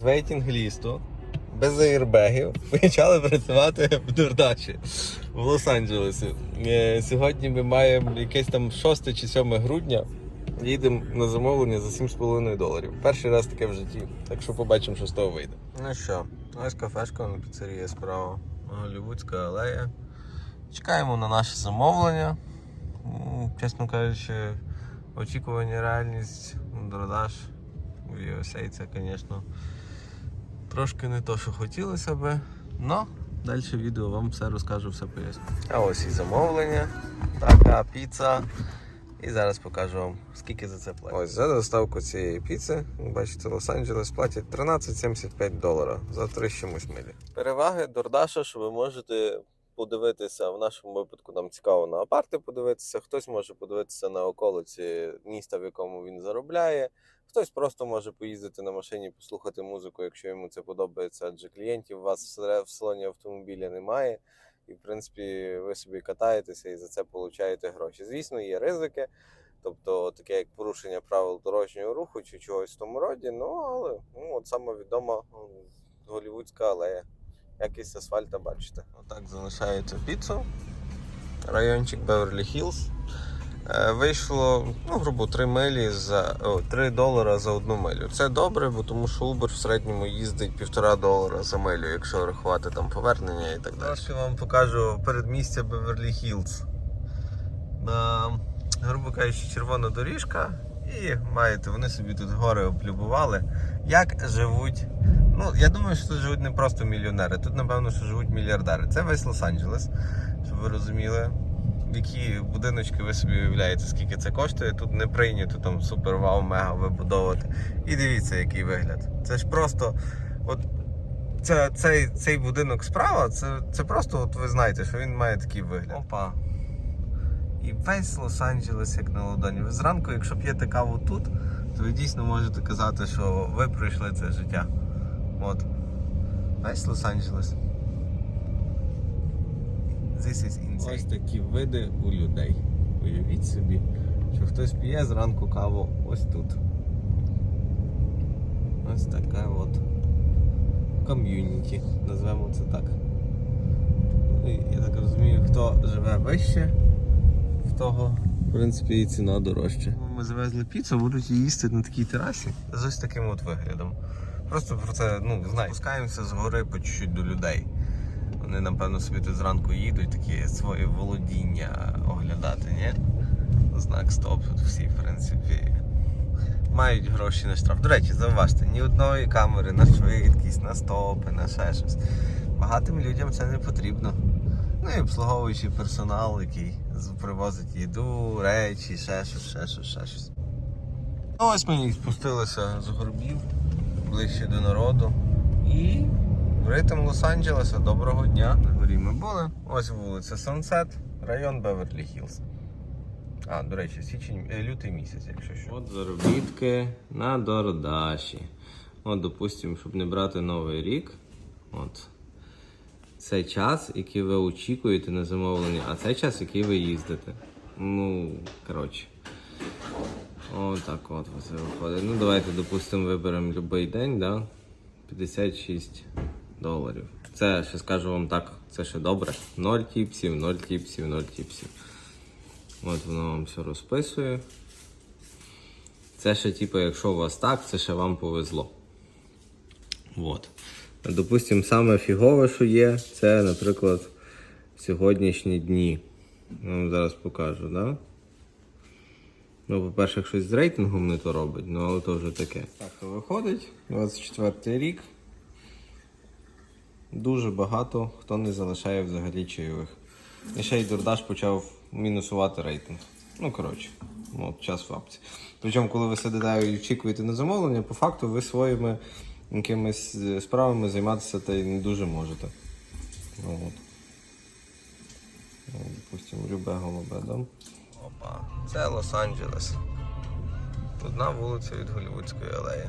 з вейтінг-лісту, без аірбегів, почали працювати в Дордачі в Лос-Анджелесі. Е, Сьогодні ми маємо якесь там 6 чи 7 грудня. Їдемо на замовлення за 7,5 доларів. Перший раз таке в житті. Так що побачимо, що з того вийде. Ну що, ось кафешка на піцерія справа. Голівудська алея. Чекаємо на наше замовлення. Чесно кажучи, очікування реальність у USA це, звісно, трошки не то, що хотілося би. Но далі відео вам все розкажу, все поясню. А ось і замовлення. Така піца. І зараз покажу вам, скільки за це платять. Ось за доставку цієї піци, як бачите, Лос-Анджелес платять 13,75 долара за 3 чомусь милі. Переваги Дордаша, що ви можете подивитися в нашому випадку. Нам цікаво на апарти подивитися. Хтось може подивитися на околиці міста, в якому він заробляє. Хтось просто може поїздити на машині, послухати музику, якщо йому це подобається, адже клієнтів у вас в салоні автомобіля немає. І, в принципі, ви собі катаєтеся і за це получаєте гроші. Звісно, є ризики, тобто таке як порушення правил дорожнього руху чи чогось в тому роді. Ну, але ну, от саме відома голівудська алея. Якість асфальта бачите. Отак залишається піцу. Райончик Беверлі Хіллз. Е, Вийшло, ну, грубо 3 милі за о, 3 долара за одну милю. Це добре, бо тому що Uber в середньому їздить півтора долара за милю, якщо рахувати там повернення і так далі. Трошки вам покажу передмістя Беверлі Хіллз. Грубо кажучи, червона доріжка. І маєте, вони собі тут гори облюбували. Як живуть. Ну, я думаю, що тут живуть не просто мільйонери, тут, напевно, що живуть мільярдери. Це весь Лос-Анджелес, щоб ви розуміли які будиночки ви собі уявляєте, скільки це коштує. Тут не прийнято там супер вау мега вибудовувати. І дивіться, який вигляд. Це ж просто. От це, цей, цей будинок справа, це, це просто, от ви знаєте, що він має такий вигляд. Опа. І весь Лос-Анджелес як на ладоні. Ви зранку, якщо п'єте каву тут, то ви дійсно можете казати, що ви пройшли це життя. От. Весь Лос-Анджелес. This is insane. Ось такі види у людей. Уявіть собі, що хтось п'є зранку каву ось тут. Ось така от ком'юніті, назвемо це так. Ну, Я так розумію, хто живе вище, в того, в принципі, і ціна дорожча. Ми завезли піцу, будуть її їсти на такій терасі з ось таким от виглядом. Просто про це, ну, знаєте, спускаємося з гори по чуть-чуть до людей. Вони, напевно, собі тут зранку їдуть, такі своє володіння оглядати, ні? Знак стоп, тут всі, в принципі, мають гроші на штраф. До речі, зауважте, ні одної камери на швидкість, на стопи, на ще щось. Багатим людям це не потрібно. Ну і обслуговуючий персонал, який привозить їду, речі, ще щось, ще щось, ще щось. Ну, ось ми спустилися з горбів ближче до народу. І в ритм Лос-Анджелеса. Доброго дня. На горі ми були. Ось вулиця Сансет, район Беверлі Хіллз. А, до речі, січень, е, лютий місяць, якщо що. От заробітки на Дородаші. От, допустимо, щоб не брати новий рік. От. Це час, який ви очікуєте на замовлення, а це час, який ви їздите. Ну, коротше. Отак от це виходить. Ну, давайте, допустимо, виберемо будь-який день, да? 56 доларів. Це ще скажу вам так, це ще добре. 0 тіпсів, 0 тіпсів, 0 тіпсів. От воно вам все розписує. Це ще, типу, якщо у вас так, це ще вам повезло. От. Допустимо, саме фігове, що є, це, наприклад, сьогоднішні дні. Я вам зараз покажу, да? Ну, по-перше, щось з рейтингом не то робить, ну але то вже таке. Так, то виходить, 24 рік. Дуже багато хто не залишає взагалі чайових. І ще й Дордаш почав мінусувати рейтинг. Ну, коротше, ну, от час в апці. Причому, коли ви сидите і очікуєте на замовлення, по факту ви своїми якимись е, справами займатися та й не дуже можете. Ну, от. Ну, Допустимо, любе голубе, да? Опа, це Лос-Анджелес. Одна вулиця від Голівудської алеї.